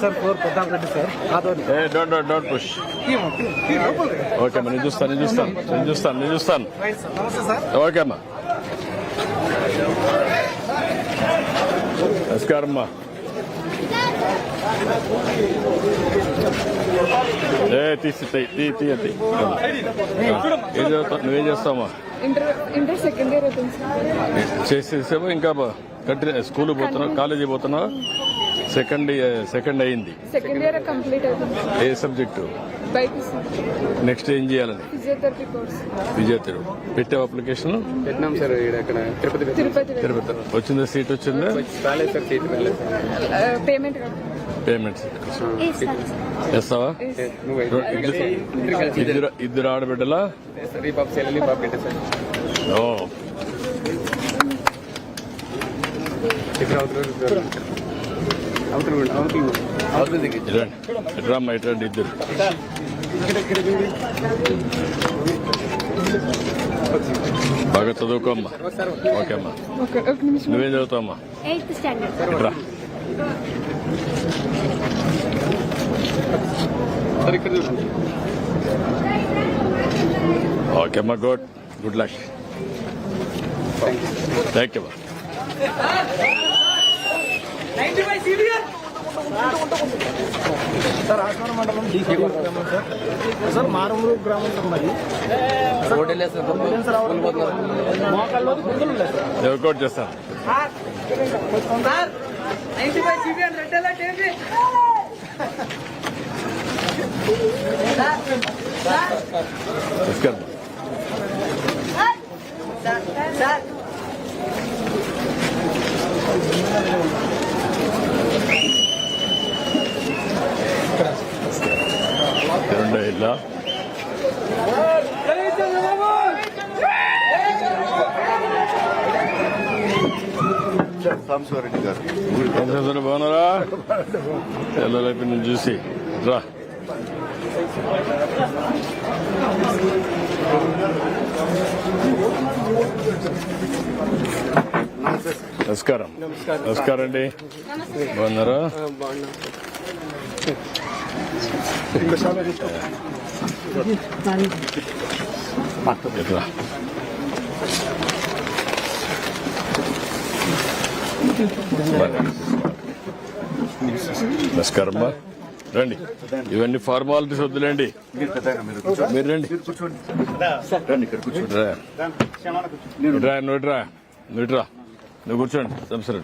Sir for Pratap Reddy sir. కాదోని A don't don't don't push okay అమ్మా నేను చూస్తాను నేను చూస్తాను నేను చూస్తాను నేను చూస్తాను. ఓకే అమ్మా నమస్కారం అమ్మా ఏ తీసి తీ తీ ఏం నువ్వేం చేస్తావమ్మా? ఇంటర్ సెకండ్ ఇయర్ చేసేసేమో ఇంకా కంటిన్యూ స్కూల్ పోతున్నావు కాలేజీ పోతున్నావు? సెకండ్ సెకండ్ అయింది. సెకండ్ ఇయర్ కంప్లీట్ అవుతుంది. ఏ సబ్జెక్టు నెక్స్ట్ ఏం చేయాలని? ఫిజియోథెరపీ కోర్స్ పెట్టావు అప్లికేషన్ పెట్టినాం సార్ ఇక్కడ అక్కడ తిరుపతి తిరుపతి తిరుపతి. వచ్చిందా? సీట్ వచ్చిందా? పేమెంట్ పేమెంట్ వేస్తావా నువ్వు. ఇద్దరు ఇద్దరు ఆడబిడ్డలా? ఓ. అవతల అవతల అవతల అవతల దిగి ఇరండి ఇట్రామ్మా ఇట్రండి ఇద్దరు. బాగా చదువుకోమ్మా. ఓకే అమ్మా. నువ్వేం చదువుతావమ్మా? ఇట్రా ఓకే అమ్మా good. Good luck. Thank you అమ్మా. సార్ ఆశ్వరం మండలం డీసీ గ్రామం సార్. సార్ మారుమూరు గ్రామం సార్ మరి. రోడ్ వెళ్ళేస్తారు సార్ మోకాల్లో గుర్తులు ఉన్నాయి సార్. వర్కౌట్ చేస్తాను. రెండో ఇల్లా సాంబశివారెడ్డి గారు బాగున్నారా పిల్లలైపు నేను చూసి రా నమస్కారం నమస్కారం అండి బాగున్నారా. నమస్కారం అమ్మా రండి. ఇవన్నీ ఫార్మాలిటీస్ వద్దులేండి. మీరు రండి. రా. ఇట్రా నువ్వు ఇట్రా నువ్వు కూర్చోండి. సంవత్సరం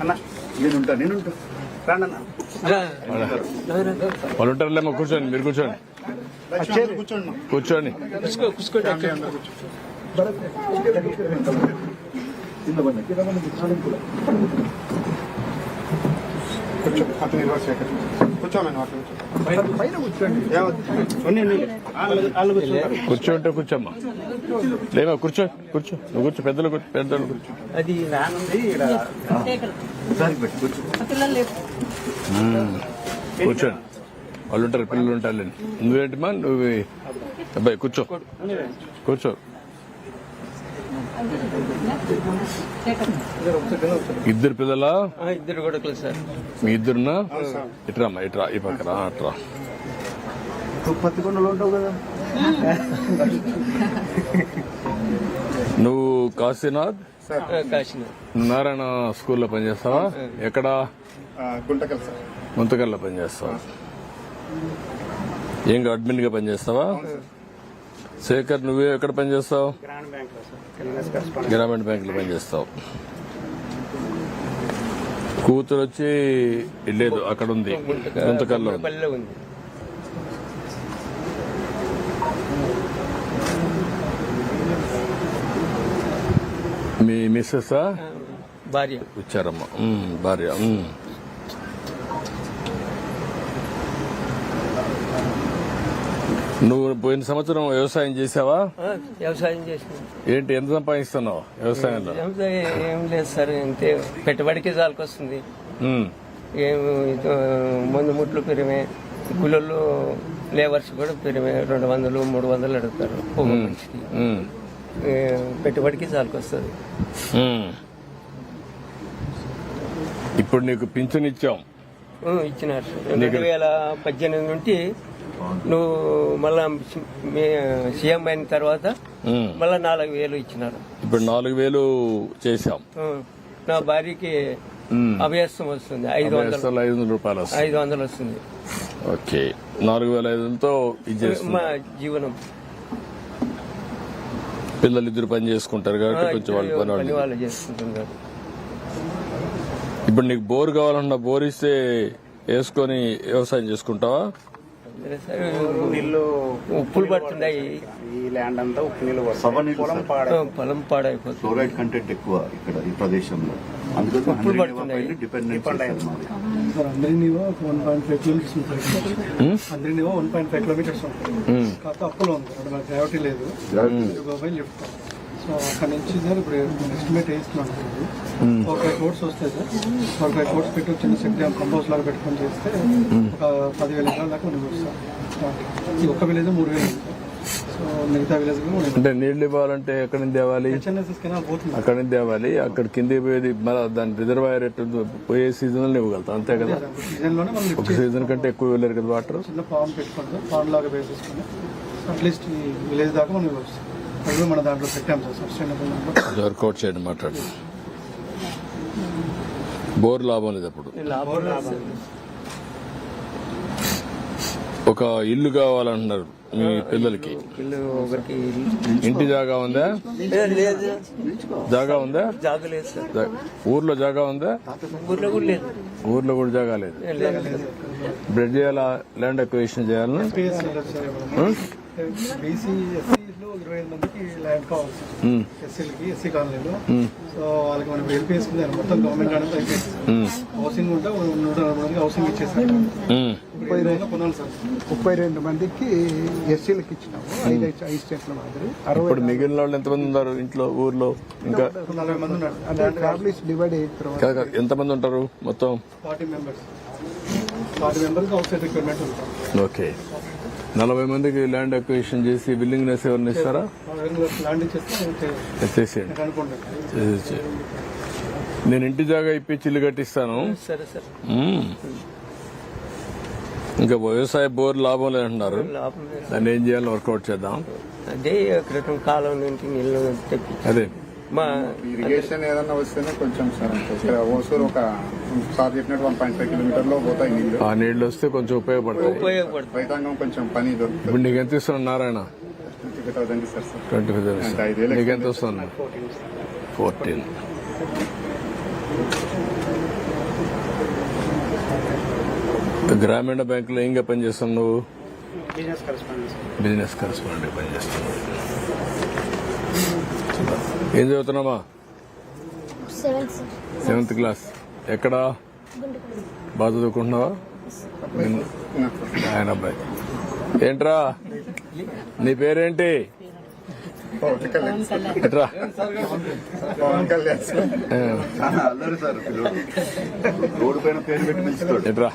అన్న నేను ఉంటా. వాళ్ళు ఉంటారులేమో కూర్చోండి మీరు కూర్చోండి. కూర్చోండి కూర్చోండి. కూర్చోమని కూర్చోంటే కూర్చోమ్మా. లేమా కూర్చో కూర్చో. నువ్వు కూర్చో పెద్దలు కూర్చో పెద్దలు కూర్చో. అది కూర్చోండి. వాళ్ళు ఉంటారు పిల్లలు ఉంటారు నువ్వేంటమ్మా నువ్వు అబ్బాయి కూర్చో. కూర్చో. ఇద్దరు పిల్లలా? ఇద్దరు కొడుకులు సార్. మీ ఇద్దరునా? ఇట్రామ్మా ఇట్రా ఈ పక్కన అట్రా నువ్వు పత్తికొండలో ఉంటావు కదా. నువ్వు కాశీనాథ్? కాశీనాథ్. నారాయణ స్కూల్లో పనిచేస్తావా? ఎక్కడ? గుంటకల్ సార్. ముంతకల్లో పనిచేస్తావా? ఏం అడ్మిన్గా పనిచేస్తావా శేఖర్ నువ్వే ఎక్కడ పనిచేస్తావు? గ్రామీణ బ్యాంకులో పనిచేస్తావు. కూతురు వచ్చి లేదు అక్కడ ఉంది. ఉంది. మీ మిస్సెస్ భార్య. వచ్చారమ్మా. ఉమ్, భార్య. నువ్వు పోయిన సంవత్సరం వ్యవసాయం చేసావా? వ్యవసాయం చేసినాం. ఏంటి ఎంత సంపాదిస్తున్నావు వ్యవసాయంలో? వ్యవసాయం ఏం లేదు సార్ అంతే పెట్టుబడికి చాలకొస్తుంది ఏం మందు ముట్లు పెరిమే కూలీలు లేబర్స్ కూడా పెరిమే రెండు వందలు మూడు వందలు అడుగుతారు. పెట్టుబడికి చాలకొస్తుంది. ఇప్పుడు నీకు పింఛన్ ఇచ్చాం. ఇచ్చినారు. రెండు వేల పద్దెనిమిది నుండి నువ్వు మళ్ళా సీఎం అయిన తర్వాత. మళ్ళా నాలుగు వేలు ఇచ్చినారు. ఇప్పుడు నాలుగు వేలు చేశాం. ఉం. నా భార్యకి. అభ్యాసం వస్తుంది. ఐదు వందలు. ఐదు వందల రూపాయలు ఐదు వందలు వస్తుంది. ఓకే. నాలుగు వేల ఐదు వందలతో మా జీవనం. పిల్లలు ఇద్దరు పని చేసుకుంటారు కాబట్టి కొంచెం వాళ్ళు పని వాళ్ళు చేసుకుంటున్నారు. ఇప్పుడు నీకు బోర్ కావాలన్నా బోర్ ఇస్తే వేసుకొని వ్యవసాయం చేసుకుంటావా? ఉప్పులు పడుతున్నాయి. ఈ ల్యాండ్ అంతా ఉప్పు నీళ్ళు. పొలం పాడైపోతుంది. ఫ్లోరైడ్ కంటెంట్ ఎక్కువ ఇక్కడ ఈ ప్రదేశంలో. పడుతున్నాయి. డిపెండెంట్ సార్ అందరినీవో వన్ పాయింట్ ఫైవ్ కిలోమీటర్స్ ఉంటుంది అందరినీవో వన్ పాయింట్ ఫైవ్ కిలోమీటర్స్ ఉంటుంది కాకపోతే అప్పులో ఉంది. గ్రావిటీ లేదు. లిఫ్ట్ సో అక్కడ నుంచి సార్ ఇప్పుడు ఎస్టిమేట్ వేస్తున్నాం ఫోర్ ఫైవ్ కోర్స్ వస్తాయి సార్. ఫోర్ ఫైవ్ కోర్స్ పెట్టి చిన్న సెట్ కంపోజ్ లాగా పెట్టుకొని చేస్తే ఒక పదివేల ఎకరాల దాకా మనం సార్. ఈ ఒక్క విలేజ్ మూడు వేలు అంటే నీళ్ళు ఇవ్వాలంటే ఎక్కడి నుంచి తేవాలి? అక్కడి నుంచి తేవాలి. అక్కడ కిందికి పోయేది మన దాని రిజర్వాయర్ ఎట్టు పోయే సీజన్లో ఇవ్వగలుగుతాం. అంతే కదా? సీజన్లోనే మనం ఒక సీజన్ కంటే ఎక్కువ వెళ్ళారు కదా వాటర్ చిన్న పాన్ పెట్టుకొని సార్. పాన్ లాగా వేసేసుకొని అట్లీస్ట్ ఈ విలేజ్ దాకా మనం ఇవ్వచ్చు కూడా మన దాంట్లో పెట్టాం సార్ సస్టైనబుల్ వర్కౌట్ చేయండి మాట్లాడు. బోర్ లాభం లేదు అప్పుడు. ఒక ఇల్లు కావాలంటున్నారు మీ పిల్లలకి. ఇంటి జాగా ఉందా? జాగా ఉందా? ఊర్లో జాగా ఉందా? ఊర్లో కూడా లేదు. ఊర్లో కూడా జాగా లేదు. బ్రెడ్ చేయాలా? ల్యాండ్ అక్విజిషన్ చేయాలని? ఇరవై ఐదు మందికి ల్యాండ్ కావాలి. సార్ ఉమ్, ఎస్సీలకి ఎస్సీ కాలనీలో. సో వాళ్ళకి మనం కింద మొత్తం గవర్నమెంట్ అయిపోయింది. ఉమ్, హౌసింగ్ ఉంటే నూట నలభై మందికి హౌసింగ్ ఇచ్చేసారు. ముప్పై కొనాలి సార్. ముప్పై రెండు మందికి ఎస్సీలకు ఇచ్చినాము. ఐదు ఐదు స్టేట్ల మాదిరి. అరవై ఇప్పుడు మిగిలిన వాళ్ళు ఎంతమంది ఉన్నారు ఇంట్లో ఊర్లో? ఇంకా నలభై మంది ఉన్నారు. అంటే ఫ్యామిలీస్ డివైడ్ అయిన తర్వాత ఎంతమంది ఉంటారు మొత్తం? Forty members. Forty members side requirement ఉంటాం ఓకే. నలభై మందికి ల్యాండ్ అక్విజిషన్ చేసి విల్లింగ్నెస్ ఎవరిని ఇస్తారా? నేను చేసేయండి ఇంటి జాగా ఇప్పించి ఇల్లు కట్టిస్తాను. ఇంకా వ్యవసాయ బోర్ లాభం లేదంటున్నారు. దాన్ని ఏం చేయాలో వర్కౌట్ చేద్దాం. అదే క్రితం కాలం నుంచి తెప్పి అదే. మా ఇరిగేషన్ ఏదన్నా వస్తేనే కొంచెం సార్ అంటే ఇక్కడ ఓసూరు ఒక సార్ చెప్పినట్టు వన్ పాయింట్ ఫైవ్ కిలోమీటర్లో పోతాయి నీళ్ళు. ఆ నీళ్ళు వస్తే కొంచెం ఉపయోగపడతాయి. ఉపయోగపడుతుంది రైతాంగం కొంచెం పని దొరుకుతుంది. ఇప్పుడు నీకు ఎంత ఇస్తున్నాడు నారాయణ? ట్వంటీ థౌసండ్ ఇస్తారు సార్. ట్వంటీ ఫైవ్ అంటే ఐదేళ్ళు నీకు ఎంత వస్తుంది ఫోర్టీన్. గ్రామీణ బ్యాంకులో ఏంగా పనిచేస్తావు నువ్వు? బిజినెస్ కరెస్పాండెన్స్ బిజినెస్ కరెస్పాండెంట్ పనిచేస్తున్నావు ఏం సార్ సెవెంత్ క్లాస్ ఎక్కడా? బాగా చదువుకుంటున్నావా? ఆయన అబ్బాయి. ఏంట్రా? నీ పేరేంటి? ఎట్రా? పవన్ కళ్యాణ్ సార్ ఆ, అల్లరి సార్ పిల్లోడు. రోడ్డు పైన పేరు పెట్టి పిలుచుకోడు ఎట్రా?